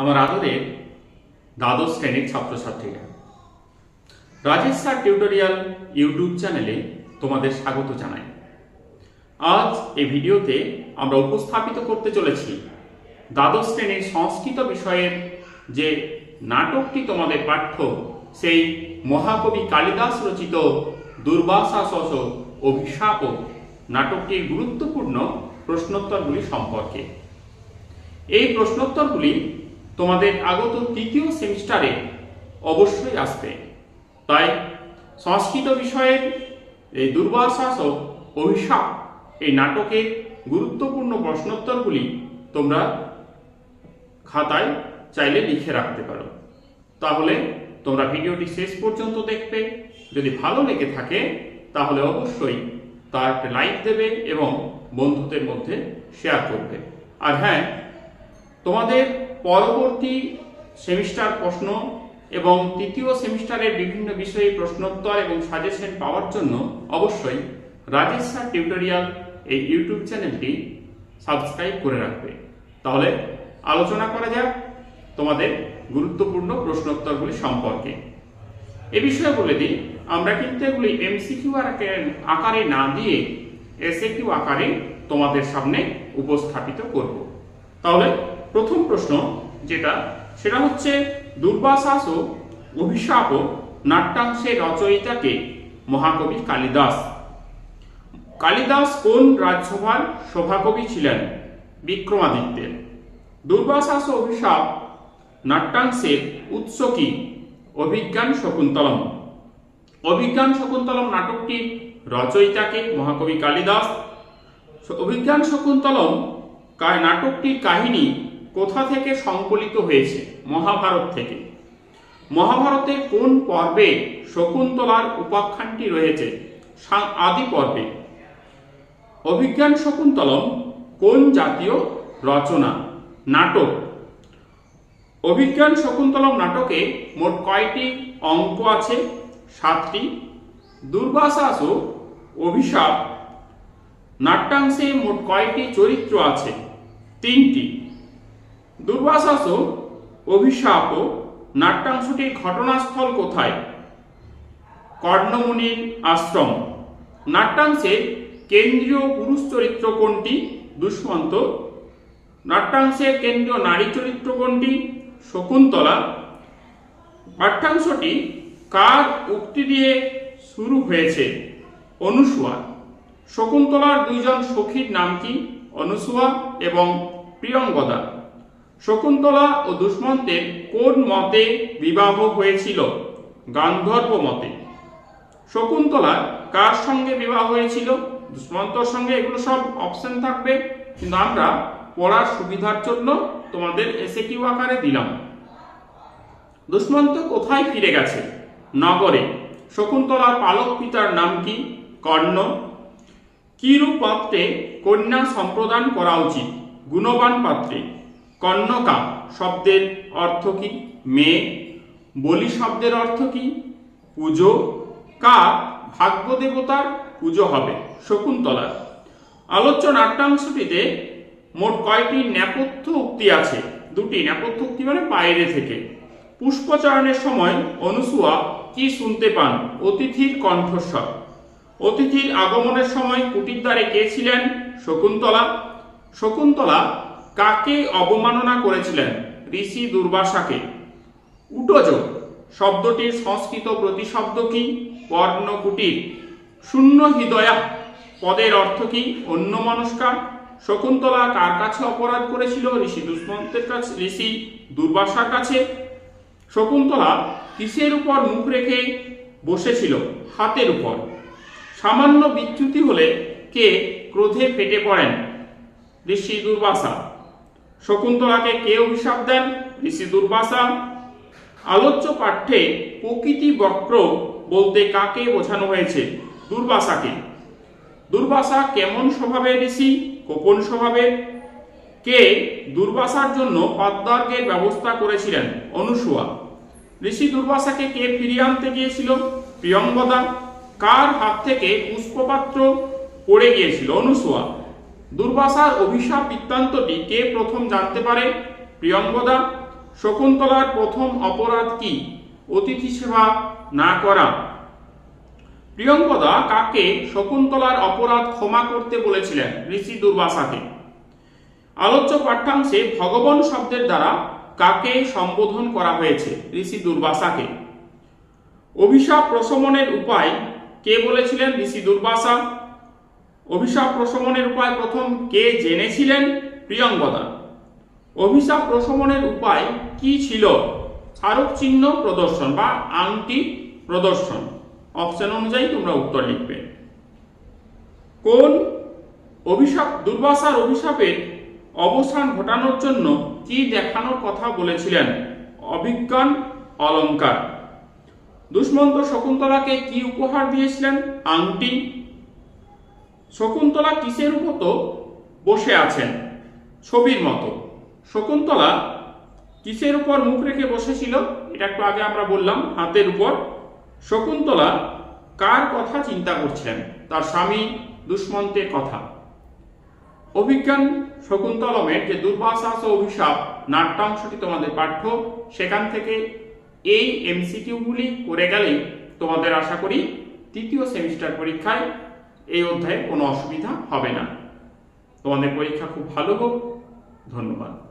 আমার আদরের দ্বাদশ শ্রেণির ছাত্রছাত্রীরা। রাজেশ স্যার টিউটোরিয়াল ইউটিউব চ্যানেলে তোমাদের স্বাগত জানাই। আজ এই ভিডিওতে আমরা উপস্থাপিত করতে চলেছি দ্বাদশ শ্রেণির সংস্কৃত বিষয়ের যে নাটকটি তোমাদের পাঠ্য, সেই মহাকবি কালিদাস রচিত দুর্বাসা শস অভিশাপ নাটকটির গুরুত্বপূর্ণ প্রশ্নোত্তরগুলি সম্পর্কে। এই প্রশ্নোত্তরগুলি তোমাদের আগত তৃতীয় সেমিস্টারে অবশ্যই আসবে। তাই সংস্কৃত বিষয়ের এই দুর্বাসাস ও অভিশাপ এই নাটকের গুরুত্বপূর্ণ প্রশ্নোত্তরগুলি তোমরা খাতায় চাইলে লিখে রাখতে পারো। তাহলে তোমরা ভিডিওটি শেষ পর্যন্ত দেখবে। যদি ভালো লেগে থাকে, তাহলে অবশ্যই তার একটা লাইক দেবে এবং বন্ধুদের মধ্যে শেয়ার করবে। আর হ্যাঁ তোমাদের পরবর্তী সেমিস্টার প্রশ্ন এবং তৃতীয় সেমিস্টারের বিভিন্ন বিষয়ে প্রশ্নোত্তর এবং সাজেশন পাওয়ার জন্য অবশ্যই রাজেশ স্যার টিউটোরিয়াল এই ইউটিউব চ্যানেলটি সাবস্ক্রাইব করে রাখবে। তাহলে আলোচনা করা যাক তোমাদের গুরুত্বপূর্ণ প্রশ্নোত্তরগুলি সম্পর্কে। এ বিষয়ে বলে দিই, আমরা কিন্তু এগুলি এমসিকিউ আকারে না দিয়ে এসএকিউ আকারে তোমাদের সামনে উপস্থাপিত করব। তাহলে প্রথম প্রশ্ন যেটা, সেটা হচ্ছে দুর্বাসাস ও অভিশাপ নাট্যাংশের রচয়িতাকে মহাকবি কালিদাস। কালিদাস কোন রাজসভার সভাকবি ছিলেন? বিক্রমাদিত্যের দুর্বাসাস ও অভিশাপ নাট্যাংশের উৎস কি? অভিজ্ঞান শকুন্তলম। অভিজ্ঞান শকুন্তলম নাটকটির রচয়িতাকে মহাকবি কালিদাস। অভিজ্ঞান শকুন্তলম নাটকটির কাহিনী কোথা থেকে সংকলিত হয়েছে? মহাভারত থেকে। মহাভারতে কোন পর্বে শকুন্তলার উপাখ্যানটি রয়েছে? আদি পর্বে। অভিজ্ঞান শকুন্তলম কোন জাতীয় রচনা? নাটক। অভিজ্ঞান শকুন্তলম নাটকে মোট কয়টি অঙ্ক আছে? সাতটি। দুর্বাসাস ও অভিশাপ। নাট্যাংশে মোট কয়টি চরিত্র আছে? তিনটি। দুর্বাসাস অভিশাপ নাট্যাংশটির ঘটনাস্থল কোথায়? কর্ণমুনির আশ্রম। নাট্যাংশের কেন্দ্রীয় পুরুষ চরিত্র কোনটি? দুষ্মন্ত। নাট্যাংশের কেন্দ্রীয় নারী চরিত্র কোনটি? শকুন্তলা। পাঠ্যাংশটি কার উক্তি দিয়ে শুরু হয়েছে? অনুসুয়া। শকুন্তলার দুইজন সখীর নাম কি? অনুসুয়া এবং প্রিয়ঙ্গদা। শকুন্তলা ও দুষ্মন্তের কোন মতে বিবাহ হয়েছিল? গান্ধর্ব মতে। শকুন্তলা কার সঙ্গে বিবাহ হয়েছিল? দুষ্মন্তর সঙ্গে এগুলো সব অপশন থাকবে। কিন্তু আমরা পড়ার সুবিধার জন্য তোমাদের এসে কিউ আকারে দিলাম। দুষ্মন্ত কোথায় ফিরে গেছে? নগরে। শকুন্তলার পালক পিতার নাম কি? কর্ণ। কিরূপ পাত্রে কন্যা সম্প্রদান করা উচিত? গুণবান পাত্রে। কন্যকা শব্দের অর্থ কি? মেয়ে বলি শব্দের অর্থ কি? পুজো। কার ভাগ্য দেবতার পুজো হবে শকুন্তলার। আলোচ্য নাট্যাংশটিতে মোট কয়টি নেপথ্য উক্তি আছে? দুটি নেপথ্য উক্তি মানে বাইরে থেকে। পুষ্পচয়নের সময় অনুসুয়া কি শুনতে পান? অতিথির কণ্ঠস্বর। অতিথির আগমনের সময় কুটির দ্বারে কে ছিলেন? শকুন্তলা। শকুন্তলা কাকে অবমাননা করেছিলেন ঋষি দুর্বাসাকে? উটজ শব্দটির সংস্কৃত প্রতিশব্দ কি? পর্ণকুটির শূন্য হৃদয়া পদের অর্থ কি? অন্য মনস্কার। শকুন্তলা কার কাছে অপরাধ করেছিল? ঋষি দুষ্মন্তের কাছে, ঋষি দুর্বাসার কাছে। শকুন্তলা কিসের উপর মুখ রেখে বসেছিল? হাতের উপর। সামান্য বিচ্যুতি হলে কে ক্রোধে ফেটে পড়েন? ঋষি দুর্বাসা। শকুন্তলাকে কে অভিশাপ দেন? ঋষি দুর্বাসা। আলোচ্য পাঠ্যে প্রকৃতি বক্র বলতে কাকে বোঝানো হয়েছে? দুর্বাসাকে। দুর্বাসা কেমন স্বভাবের ঋষি? গোপন স্বভাবের কে দুর্বাসার জন্য পদ্মার্গের ব্যবস্থা করেছিলেন? অনুসুয়া। ঋষি দুর্বাসাকে কে ফিরিয়ে আনতে গিয়েছিল? প্রিয়ঙ্গদা। কার হাত থেকে পুষ্পপাত্র পড়ে গিয়েছিল? অনুসুয়া। দুর্বাসার অভিশাপ বৃত্তান্তটি কে? প্রথম জানতে পারে? প্রিয়ঙ্গদা, শকুন্তলার প্রথম অপরাধ কি? অতিথি সেবা না করা। প্রিয়ঙ্কদা কাকে শকুন্তলার অপরাধ ক্ষমা করতে বলেছিলেন ঋষি দুর্বাসাকে? আলোচ্য পাঠ্যাংশে ভগবান শব্দের দ্বারা কাকে সম্বোধন করা হয়েছে ঋষি দুর্বাসাকে? অভিশাপ প্রশমনের উপায় কে বলেছিলেন ঋষি দুর্বাসা? অভিশাপ প্রশমনের উপায় প্রথম কে জেনেছিলেন প্রিয়ঙ্গদা? অভিশাপ প্রশমনের উপায় কি ছিল? স্মারক চিহ্ন প্রদর্শন বা আংটি প্রদর্শন। অপশন অনুযায়ী তোমরা উত্তর লিখবে। কোন অভিশাপ দুর্বাসার অভিশাপের অবসান ঘটানোর জন্য কি দেখানোর কথা বলেছিলেন? অভিজ্ঞান, অলঙ্কার। দুষ্মন্ত শকুন্তলাকে কি উপহার দিয়েছিলেন? আংটি শকুন্তলা কিসের মতো বসে আছেন? ছবির মতো। শকুন্তলা কিসের উপর মুখ রেখে বসেছিল? এটা একটু আগে আমরা বললাম, হাতের উপর। শকুন্তলা কার কথা চিন্তা করছিলেন তার স্বামী দুষ্মন্তের কথা। অভিজ্ঞান শকুন্তলমের যে দুর্বাসাস ও অভিশাপ, নাট্যাংশটি তোমাদের পাঠ্য, সেখান থেকে এই এমসিকিউগুলি করে গেলেই তোমাদের আশা করি তৃতীয় সেমিস্টার পরীক্ষায় এই অধ্যায়ে কোনো অসুবিধা হবে না। তোমাদের পরীক্ষা খুব ভালো হোক। ধন্যবাদ।